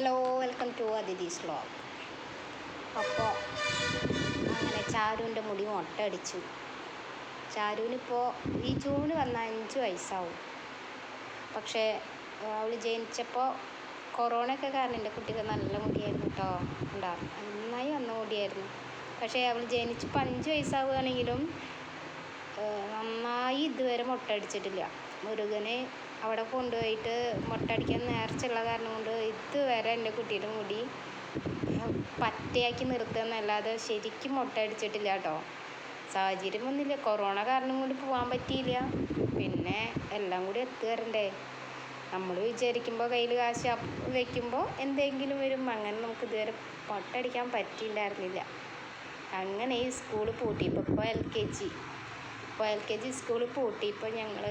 Hello welcome to Athithi's vlog അപ്പോൾ അങ്ങനെ ചാരുവിന്റെ മുടി മുട്ടടിച്ചു ചാരുവിനിപ്പോൾ ഈ ജൂണ് വന്ന അഞ്ച് വയസ്സാവും. പക്ഷേ അവൾ ജനിച്ചപ്പോൾ കൊറോണയൊക്കെ കാരണം എന്റെ കുട്ടിക്ക് നല്ല മുടിയായിരുന്നു കേട്ടോ ഉണ്ടാവും നന്നായി വന്ന മുടിയായിരുന്നു. പക്ഷേ അവൾ ജനിച്ചപ്പോൾ അഞ്ച് വയസ്സാവുകയാണെങ്കിലും നന്നായി അടിച്ചിട്ടില്ല മുരുകന് അവിടെ കൊണ്ടുപോയിട്ട് മുട്ടയടിക്കാൻ നേർച്ചയുള്ള കാരണം കൊണ്ട് ഇതുവരെ എന്റെ കുട്ടിയുടെ മുടി പറ്റയാക്കി നിർത്തുക എന്നല്ലാതെ ശരിക്കും മുട്ടയടിച്ചിട്ടില്ല കേട്ടോ. സാഹചര്യം ഒന്നുമില്ല കൊറോണ കാരണം കൊണ്ട് പോകാൻ പറ്റിയില്ല. പിന്നെ എല്ലാം കൂടി എത്തുവരണ്ടേ നമ്മൾ വിചാരിക്കുമ്പോൾ കയ്യിൽ കാശ് വെക്കുമ്പോൾ എന്തെങ്കിലും വരും. അങ്ങനെ നമുക്ക് ഇതുവരെ മുട്ടടിക്കാൻ പറ്റിയിട്ടുണ്ടായിരുന്നില്ല അങ്ങനെ ഈ സ്കൂൾ പൂട്ടിയപ്പോൾ ഇപ്പോൾ എൽ കെ ജി. ഇപ്പോൾ എൽ കെ ജി സ്കൂൾ പൂട്ടിയപ്പോൾ ഞങ്ങൾ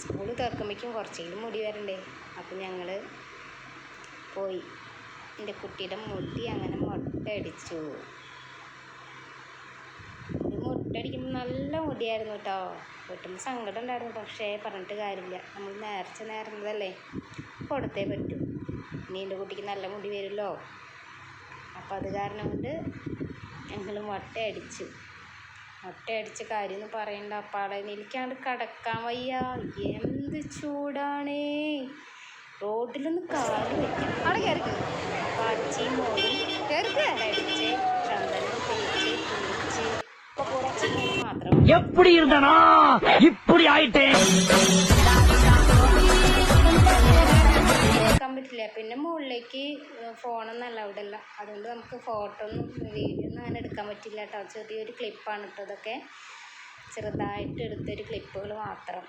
സ്കൂൾ തുറക്കുമ്പോഴേക്കും കുറച്ചെങ്കിലും മുടി വരണ്ടേ? അപ്പോൾ ഞങ്ങൾ പോയി. എന്റെ കുട്ടിയുടെ മുടി അങ്ങനെ മുട്ടടിച്ചു മുട്ടടിക്കുമ്പോൾ നല്ല മുടിയായിരുന്നു കേട്ടോ വെട്ടുമ്പോൾ സങ്കടം ഉണ്ടായിരുന്നു. പക്ഷേ പറഞ്ഞിട്ട് കാര്യമില്ല. നമ്മൾ നേർച്ച നേർന്നതല്ലേ? കൊടുത്തേ പറ്റൂ. ഇനി എന്റെ കുട്ടിക്ക് നല്ല മുടി വരുമല്ലോ അപ്പോൾ അത് കാരണം കൊണ്ട് ഞങ്ങൾ മുട്ടയടിച്ചു. മുട്ടയടിച്ച് കാര്യമെന്ന് പറയണ്ട. അപ്പാടെ എനിക്കാണ്ട് കടക്കാൻ വയ്യ. എന്ത് ചൂടാണേ. റോഡിലൊന്ന് കാൽ വയ്ക്കാം മാത്രം എപ്പടി ഇരുന്നാ ഇപ്പടി ആയിട്ടേ. പറ്റില്ല. പിന്നെ മുകളിലേക്ക് ഫോണൊന്നും അലൗഡ് അല്ല അതുകൊണ്ട് നമുക്ക് ഫോട്ടോ ഒന്നും വീഡിയോ ഒന്നും അങ്ങനെ എടുക്കാൻ പറ്റില്ല കേട്ടോ. ചെറിയൊരു ക്ലിപ്പാണ് കേട്ടോ ഇതൊക്കെ. ചെറുതായിട്ട് എടുത്തൊരു ക്ലിപ്പുകൾ മാത്രം.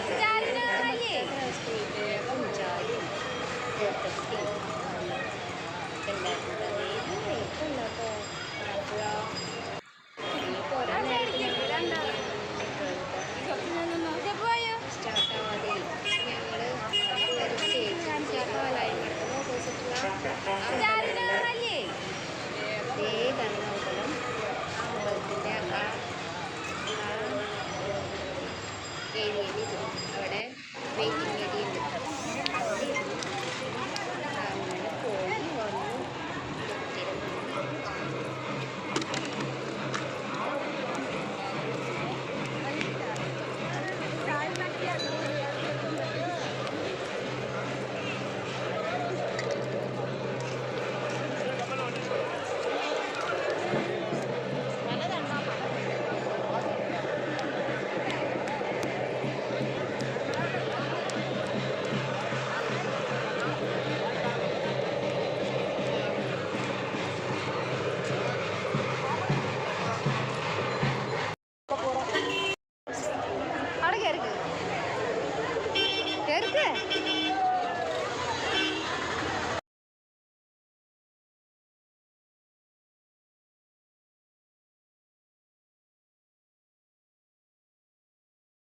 സ്റ്റാർട്ടാവാതെ